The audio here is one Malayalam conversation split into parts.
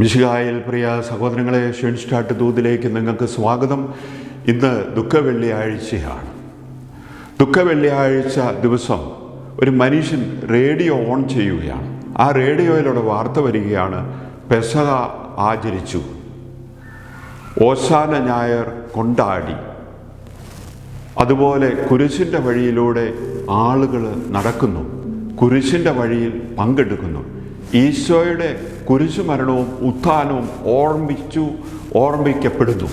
മിശിഹായിൽ പ്രിയ സഹോദരങ്ങളെ ഷെൻസ്റ്റാട്ട് ദൂതിലേക്ക് നിങ്ങൾക്ക് സ്വാഗതം. ഇന്ന് ദുഃഖ വെള്ളിയാഴ്ചയാണ് ദുഃഖ വെള്ളിയാഴ്ച ദിവസം ഒരു മനുഷ്യൻ റേഡിയോ ഓൺ ചെയ്യുകയാണ്. ആ റേഡിയോയിലൂടെ വാർത്ത വരികയാണ്. പെസഹ ആചരിച്ചു. ഓശാന ഞായർ കൊണ്ടാടി. അതുപോലെ കുരിശിന്റെ വഴിയിലൂടെ ആളുകൾ നടക്കുന്നു. കുരിശിന്റെ വഴിയിൽ പങ്കെടുക്കുന്നു. ഈശോയുടെ കുരിശുമരണവും ഉത്ഥാനവും ഓർമ്മിച്ചു ഓർമ്മിക്കപ്പെടുന്നു.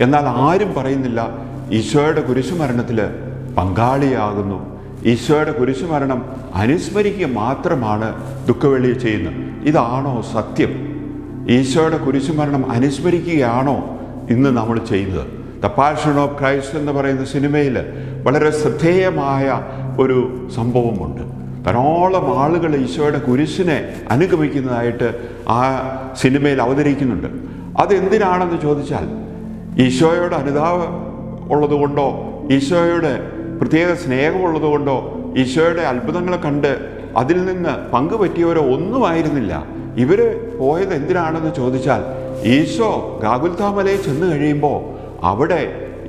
എന്നാൽ ആരും പറയുന്നില്ല ഈശോയുടെ കുരിശുമരണത്തിൽ പങ്കാളിയാകുന്നു. ഈശോയുടെ കുരിശുമരണം അനുസ്മരിക്കുക മാത്രമാണ് ദുഃഖവെള്ളി ചെയ്യുന്നത്. ഇതാണോ സത്യം? ഈശോയുടെ കുരിശുമരണം അനുസ്മരിക്കുകയാണോ ഇന്ന് നമ്മൾ ചെയ്യുന്നത്? ദ പാഷൻ ഓഫ് ക്രൈസ്റ്റ് എന്ന് പറയുന്ന സിനിമയിൽ വളരെ ശ്രദ്ധേയമായ ഒരു സംഭവമുണ്ട്. ധാരാളം ആളുകൾ ഈശോയുടെ കുരിശിനെ അനുഗമിക്കുന്നതായിട്ട് ആ സിനിമയിൽ അവതരിക്കുന്നുണ്ട്. അതെന്തിനാണെന്ന് ചോദിച്ചാൽ ഈശോയുടെ അനുതാപ ഉള്ളതുകൊണ്ടോ ഈശോയുടെ പ്രത്യേക സ്നേഹമുള്ളതുകൊണ്ടോ ഈശോയുടെ അത്ഭുതങ്ങളെ കണ്ട് അതിൽ നിന്ന് പങ്കുപറ്റിയവരോ ഒന്നുമായിരുന്നില്ല. ഇവർ പോയത് എന്തിനാണെന്ന് ചോദിച്ചാൽ ഈശോ ഗാഗുൽതാമലയിൽ ചെന്ന് കഴിയുമ്പോൾ അവിടെ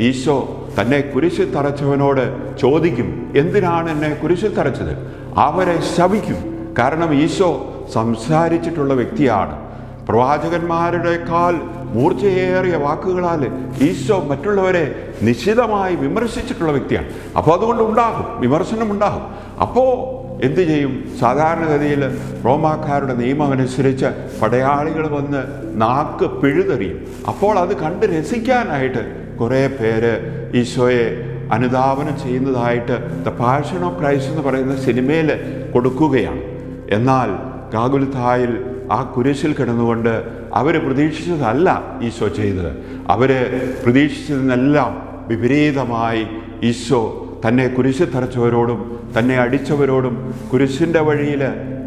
ഈശോ തന്നെ കുരിശിൽ തറച്ചവനോട് ചോദിക്കും എന്തിനാണ് എന്നെ കുരിശിൽ തറച്ചത്? അവരെ ശപിക്കും. കാരണം ഈശോ സംസാരിച്ചിട്ടുള്ള വ്യക്തിയാണ്. പ്രവാചകന്മാരുടെക്കാൾ മൂർച്ചയേറിയ വാക്കുകളാൽ ഈശോ മറ്റുള്ളവരെ നിശ്ചിതമായി വിമർശിച്ചിട്ടുള്ള വ്യക്തിയാണ്. അപ്പോൾ അതുകൊണ്ട് ഉണ്ടാകും വിമർശനം ഉണ്ടാകും. അപ്പോൾ എന്തു ചെയ്യും? സാധാരണഗതിയിൽ റോമാക്കാരുടെ നിയമം അനുസരിച്ച് പടയാളികൾ വന്ന് നാക്ക് പിഴുതെറിയും. അപ്പോൾ അത് കണ്ട് രസിക്കാനായിട്ട് കുറേ പേര് ഈശോയെ അനുധാവനം ചെയ്യുന്നതായിട്ട് ദ പാഷൻ ഓഫ് ക്രൈസ്റ്റ് എന്ന് പറയുന്ന സിനിമയിൽ കൊടുക്കുകയാണ്. എന്നാൽ ഗാഗുൽത്തായിൽ ആ കുരിശിൽ കിടന്നുകൊണ്ട് അവർ പ്രതീക്ഷിച്ചതല്ല ഈശോ ചെയ്തത്. അവർ പ്രതീക്ഷിച്ചതിനെല്ലാം വിപരീതമായി ഈശോ തന്നെ കുരിശിൽ തറച്ചവരോടും തന്നെ അടിച്ചവരോടും കുരിശിന്റെ വഴിയിൽ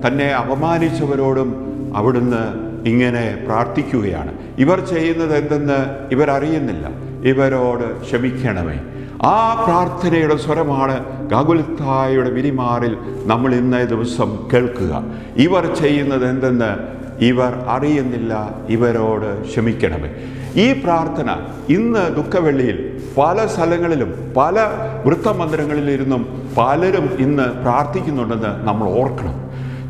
തന്നെ അപമാനിച്ചവരോടും അവിടുന്ന് ഇങ്ങനെ പ്രാർത്ഥിക്കുകയാണ്. ഇവർ ചെയ്യുന്നത് എന്തെന്ന് ഇവരറിയുന്നില്ല. ഇവരോട് ക്ഷമിക്കണമേ. ആ പ്രാർത്ഥനയുടെ സ്വരമാണ് ഗാകുൽത്തായുടെ വിരിമാറിൽ നമ്മൾ ഇന്നേ ദിവസം കേൾക്കുക. ഇവർ ചെയ്യുന്നത് എന്തെന്ന് ഇവർ അറിയുന്നില്ല ഇവരോട് ക്ഷമിക്കണമേ. ഈ പ്രാർത്ഥന ഇന്ന് ദുഃഖവെള്ളിയിൽ പല സ്ഥലങ്ങളിലും പല വൃത്തമന്ദിരങ്ങളിലിരുന്നും പലരും ഇന്ന് പ്രാർത്ഥിക്കുന്നുണ്ടെന്ന് നമ്മൾ ഓർക്കണം.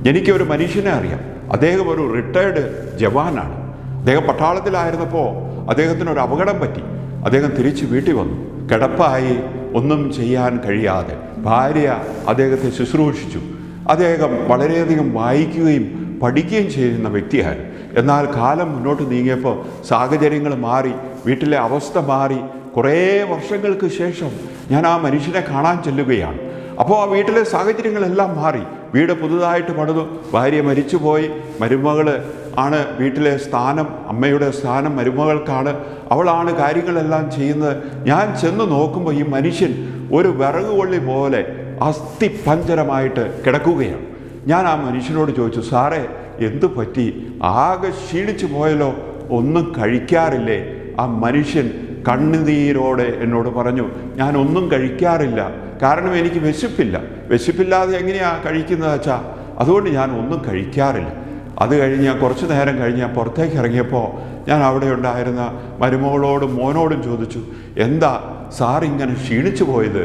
എനിക്ക് ഒരു മനുഷ്യനെ അറിയാം. അദ്ദേഹം ഒരു റിട്ടയർഡ് ജവാനാണ്. അദ്ദേഹം പട്ടാളത്തിലായിരുന്നപ്പോൾ അദ്ദേഹത്തിന് ഒരു അപകടം പറ്റി. അദ്ദേഹം തിരിച്ച് വീട്ടിൽ വന്നു. കിടപ്പായി ഒന്നും ചെയ്യാൻ കഴിയാതെ ഭാര്യ അദ്ദേഹത്തെ ശുശ്രൂഷിച്ചു. അദ്ദേഹം വളരെയധികം വായിക്കുകയും പഠിക്കുകയും ചെയ്യുന്ന വ്യക്തിയാണ് എന്നാൽ കാലം മുന്നോട്ട് നീങ്ങിയപ്പോൾ സാഹചര്യങ്ങൾ മാറി വീട്ടിലെ അവസ്ഥ മാറി. കുറേ വർഷങ്ങൾക്ക് ശേഷം ഞാൻ ആ മനുഷ്യനെ കാണാൻ ചെല്ലുകയാണ്. അപ്പോൾ ആ വീട്ടിലെ സാഹചര്യങ്ങളെല്ലാം മാറി. വീട് പുതുതായിട്ട് പണിതു. ഭാര്യ മരിച്ചുപോയി. മരുമകൾ ആണ് വീട്ടിലെ സ്ഥാനം അമ്മയുടെ സ്ഥാനം മരുമകൾക്കാണ്. അവളാണ് കാര്യങ്ങളെല്ലാം ചെയ്യുന്നത്. ഞാൻ ചെന്ന് നോക്കുമ്പോൾ ഈ മനുഷ്യൻ ഒരു വിറക് കൊള്ളി പോലെ അസ്ഥിപഞ്ചരമായിട്ട് കിടക്കുകയാണ്. ഞാൻ ആ മനുഷ്യനോട് ചോദിച്ചു സാറേ എന്തു പറ്റി? ആകെ ക്ഷീണിച്ചു പോയല്ലോ. ഒന്നും കഴിക്കാറില്ലേ? ആ മനുഷ്യൻ കണ്ണുനീരോടെ എന്നോട് പറഞ്ഞു ഞാൻ ഒന്നും കഴിക്കാറില്ല. കാരണം എനിക്ക് വിശപ്പില്ല. വിശപ്പില്ലാതെ എങ്ങനെയാണ് കഴിക്കുന്നത് അച്ഛാ? അതുകൊണ്ട് ഞാൻ ഒന്നും കഴിക്കാറില്ല. അത് കഴിഞ്ഞ് കുറച്ച് നേരം കഴിഞ്ഞ് ഞാൻ പുറത്തേക്ക് ഇറങ്ങിയപ്പോൾ ഞാൻ അവിടെ ഉണ്ടായിരുന്ന മരുമകളോടും മോനോടും ചോദിച്ചു എന്താ സാർ ഇങ്ങനെ ക്ഷീണിച്ചു പോയത്?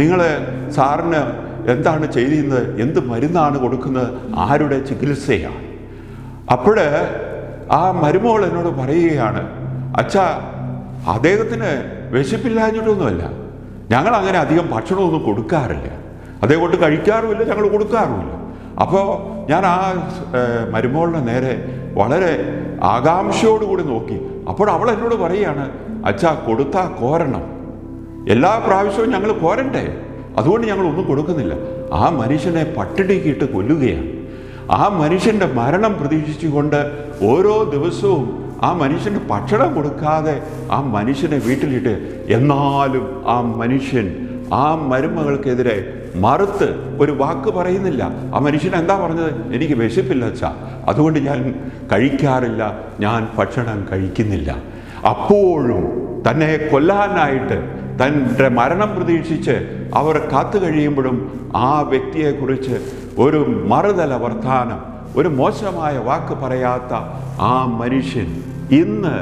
നിങ്ങൾ സാറിന് എന്താണ് ചെയ്യുന്നത് എന്ത് മരുന്നാണ് കൊടുക്കുന്നത്? ആരുടെ ചികിത്സയാണ് അപ്പോൾ ആ മരുമകൾ എന്നോട് പറയുകയാണ് അച്ഛാ അദ്ദേഹത്തിന് വിശപ്പില്ലാഞ്ഞിട്ടൊന്നുമല്ല. ഞങ്ങൾ അങ്ങനെ അധികം ഭക്ഷണമൊന്നും കൊടുക്കാറില്ല. അതേ കൊണ്ട് കഴിക്കാറുമില്ല ഞങ്ങൾ കൊടുക്കാറുമില്ല. അപ്പോൾ ഞാൻ ആ മരുമോളിനെ നേരെ വളരെ ആകാംക്ഷയോടുകൂടി നോക്കി. അപ്പോൾ അവൾ എന്നോട് പറയുകയാണ് അച്ഛാ കൊടുത്താ കോരണം. എല്ലാ പ്രാവശ്യവും ഞങ്ങൾ കോരണ്ടേ? അതുകൊണ്ട് ഞങ്ങൾ ഒന്നും കൊടുക്കുന്നില്ല. ആ മനുഷ്യനെ പട്ടിണിക്കിട്ട് കൊല്ലുകയാണ്. ആ മനുഷ്യന്റെ മരണം പ്രതീക്ഷിച്ചുകൊണ്ട് ഓരോ ദിവസവും ആ മനുഷ്യന് ഭക്ഷണം കൊടുക്കാതെ ആ മനുഷ്യനെ വീട്ടിലിട്ട് എന്നാലും ആ മനുഷ്യൻ ആ മരുമകൾക്കെതിരെ മറുത്ത് ഒരു വാക്ക് പറയുന്നില്ല. ആ മനുഷ്യൻ എന്താ പറഞ്ഞത്? എനിക്ക് വിശപ്പില്ല അച്ഛാ. അതുകൊണ്ട് ഞാൻ കഴിക്കാറില്ല. ഞാൻ ഭക്ഷണം കഴിക്കുന്നില്ല. അപ്പോഴും തന്നെ കൊല്ലാനായിട്ട് തന്റെ മരണം പ്രതീക്ഷിച്ച് അവർ കാത്തു കഴിയുമ്പോഴും ആ വ്യക്തിയെക്കുറിച്ച് ഒരു മറുതല വർത്താനം ഒരു മോശമായ വാക്ക് പറയാത്ത ആ മനുഷ്യൻ ഇന്ന്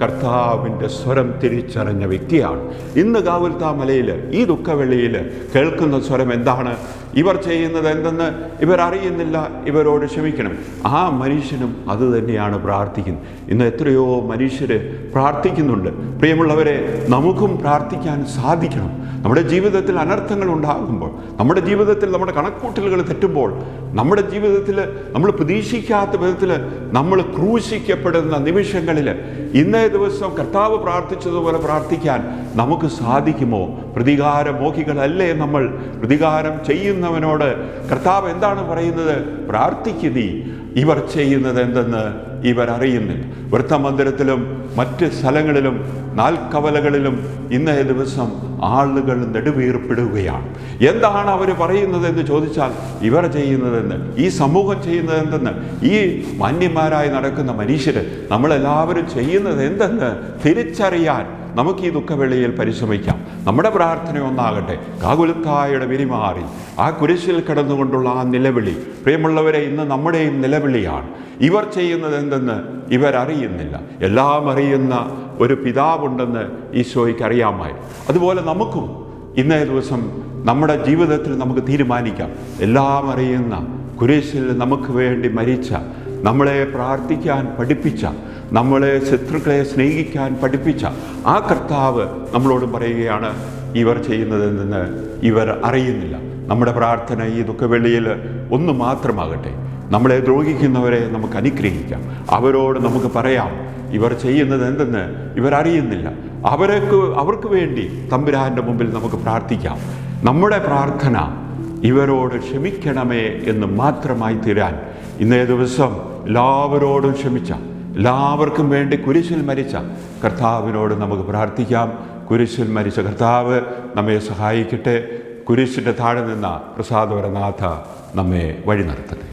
കർത്താവിന്റെ സ്വരം തിരിച്ചറിഞ്ഞ വ്യക്തിയാണ്. ഇന്ന് കാവുൽത്താ മലയിൽ ഈ ദുഃഖവെള്ളിയിൽ കേൾക്കുന്ന സ്വരം എന്താണ്? ഇവർ ചെയ്യുന്നത് എന്തെന്ന് ഇവർ അറിയുന്നില്ല ഇവരോട് ക്ഷമിക്കണം. ആ മനുഷ്യനും അത് തന്നെയാണ് പ്രാർത്ഥിക്കുന്നത്. ഇന്ന് എത്രയോ മനുഷ്യർ പ്രാർത്ഥിക്കുന്നുണ്ട്. പ്രിയമുള്ളവരെ നമുക്കും പ്രാർത്ഥിക്കാൻ സാധിക്കണം. നമ്മുടെ ജീവിതത്തിൽ അനർത്ഥങ്ങൾ ഉണ്ടാകുമ്പോൾ നമ്മുടെ ജീവിതത്തിൽ നമ്മുടെ കണക്കൂട്ടലുകൾ തെറ്റുമ്പോൾ നമ്മുടെ ജീവിതത്തിൽ നമ്മൾ പ്രതീക്ഷിക്കാത്ത വിധത്തിൽ നമ്മൾ ക്രൂശിക്കപ്പെടുന്ന നിമിഷങ്ങളിൽ ഇന്നേ ദിവസം കർത്താവ് പ്രാർത്ഥിച്ചതുപോലെ പ്രാർത്ഥിക്കാൻ നമുക്ക് സാധിക്കുമോ? പ്രതികാരമോഹികളല്ലേ നമ്മൾ പ്രതികാരം ചെയ്യുന്നവനോട് കർത്താവ് എന്താണ് പറയുന്നത്? പ്രാർത്ഥിക്കു നീ. ഇവർ ചെയ്യുന്നത് എന്തെന്ന് ഇവർ അറിയുന്നില്ല. വൃത്തമന്ദിരത്തിലും മറ്റ് സ്ഥലങ്ങളിലും നാൽക്കവലകളിലും ഇന്നേ ദിവസം ആളുകൾ നെടുവീർപ്പിടുകയാണ്. എന്താണ് അവർ പറയുന്നത് എന്ന് ചോദിച്ചാൽ ഇവർ ചെയ്യുന്നതെന്ന് ഈ സമൂഹം ചെയ്യുന്നത് എന്തെന്ന് ഈ മാന്യന്മാരായി നടക്കുന്ന മനുഷ്യർ നമ്മളെല്ലാവരും ചെയ്യുന്നത് എന്തെന്ന് തിരിച്ചറിയാൻ നമുക്ക് ഈ ദുഃഖവേളയിൽ പരിശ്രമിക്കാം. നമ്മുടെ പ്രാർത്ഥന ഒന്നാകട്ടെ. കാകുലത്തായുടെ വിരിമാറി. ആ കുരിശിൽ കിടന്നുകൊണ്ടുള്ള ആ നിലവിളി. പ്രിയമുള്ളവരെ ഇന്ന് നമ്മുടെയും നിലവിളിയാണ്. ഇവർ ചെയ്യുന്നത് എന്തെന്ന് ഇവരറിയുന്നില്ല എല്ലാം അറിയുന്ന ഒരു പിതാവുണ്ടെന്ന് ഈശോയ്ക്ക് അറിയാമായി. അതുപോലെ നമുക്കും ഇന്നേ ദിവസം നമ്മുടെ ജീവിതത്തിൽ നമുക്ക് തീരുമാനിക്കാം. എല്ലാം അറിയുന്ന കുരിശിൽ നമുക്ക് വേണ്ടി മരിച്ച നമ്മളെ പ്രാർത്ഥിക്കാൻ പഠിപ്പിച്ച നമ്മളെ ശത്രുക്കളെ സ്നേഹിക്കാൻ പഠിപ്പിച്ച ആ കർത്താവ് നമ്മളോട് പറയുകയാണ് ഇവർ ചെയ്യുന്നതെന്ന് ഇവർ അറിയുന്നില്ല. നമ്മുടെ പ്രാർത്ഥന ഈ ദുഃഖവെള്ളിയിൽ ഒന്ന് മാത്രമാകട്ടെ. നമ്മളെ ദ്രോഹിക്കുന്നവരെ നമുക്ക് അനുഗ്രഹിക്കാം. അവരോട് നമുക്ക് പറയാം ഇവർ ചെയ്യുന്നത് എന്തെന്ന് ഇവരറിയുന്നില്ല അവർക്ക് അവർക്ക് വേണ്ടി തമ്പുരാന്റെ മുമ്പിൽ നമുക്ക് പ്രാർത്ഥിക്കാം. നമ്മുടെ പ്രാർത്ഥന ഇവരോട് ക്ഷമിക്കണമേ എന്ന് മാത്രമായി തീരാൻ ഇന്നേ ദിവസം എല്ലാവരോടും ക്ഷമിച്ച എല്ലാവർക്കും വേണ്ടി കുരിശിൽ മരിച്ച കർത്താവിനോട് നമുക്ക് പ്രാർത്ഥിക്കാം. കുരിശിൽ മരിച്ച കർത്താവ് നമ്മെ സഹായിക്കട്ടെ. കുരിശിന്റെ താഴെ നിന്ന പ്രസാദവരനാഥ നമ്മെ വഴി നടത്തട്ടെ.